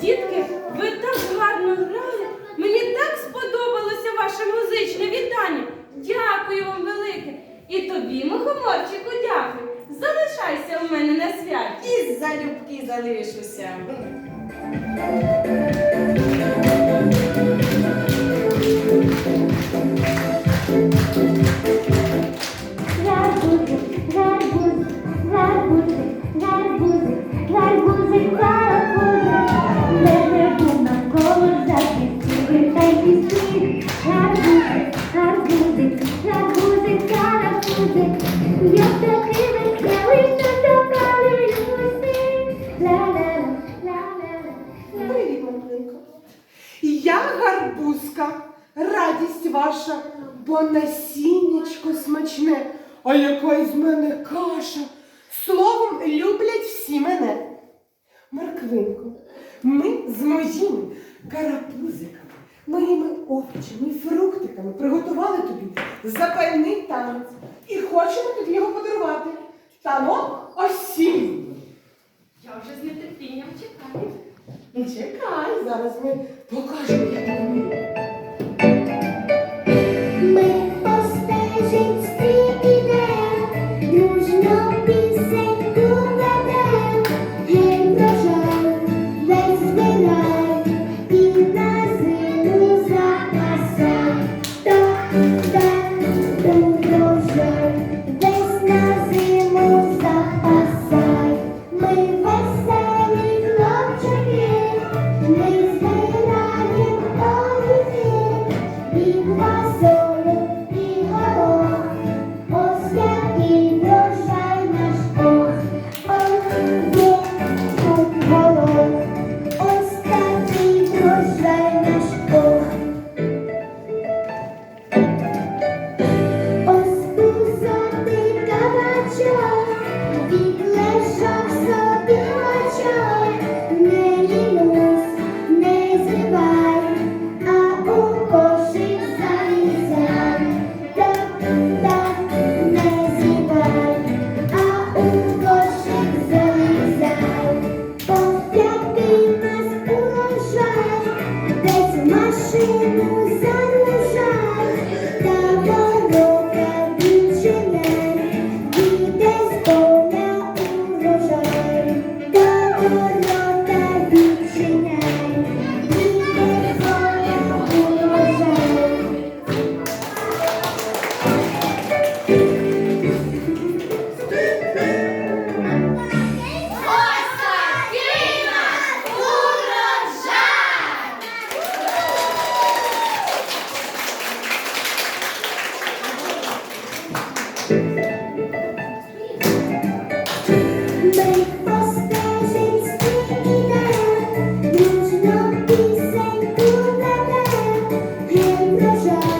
Дітки, ви так гарно грали. Мені так сподобалося ваше музичне вітання. Дякую вам велике. І тобі, мухоморчику, дякую. Залишайся у мене на святі. І залюбки залишуся. Гарбузик, гарбузик, гарбузик, гарбузик. Я такий веселий, що ла-ла-ла. Привіт, Маринко. Я гарбузка, радість ваша, бо насіннячко смачне, а яка із мене каша. Словом, люблять всі мене. Морквинко, ми з моїми карапузиками, моїми овочами і фруктиками приготували тобі запальний танець і хочемо тобі його подарувати. Танок осінній. Я вже з нетерпінням чекаю. Чекай, зараз ми покажемо, як ми вміємо. вражає.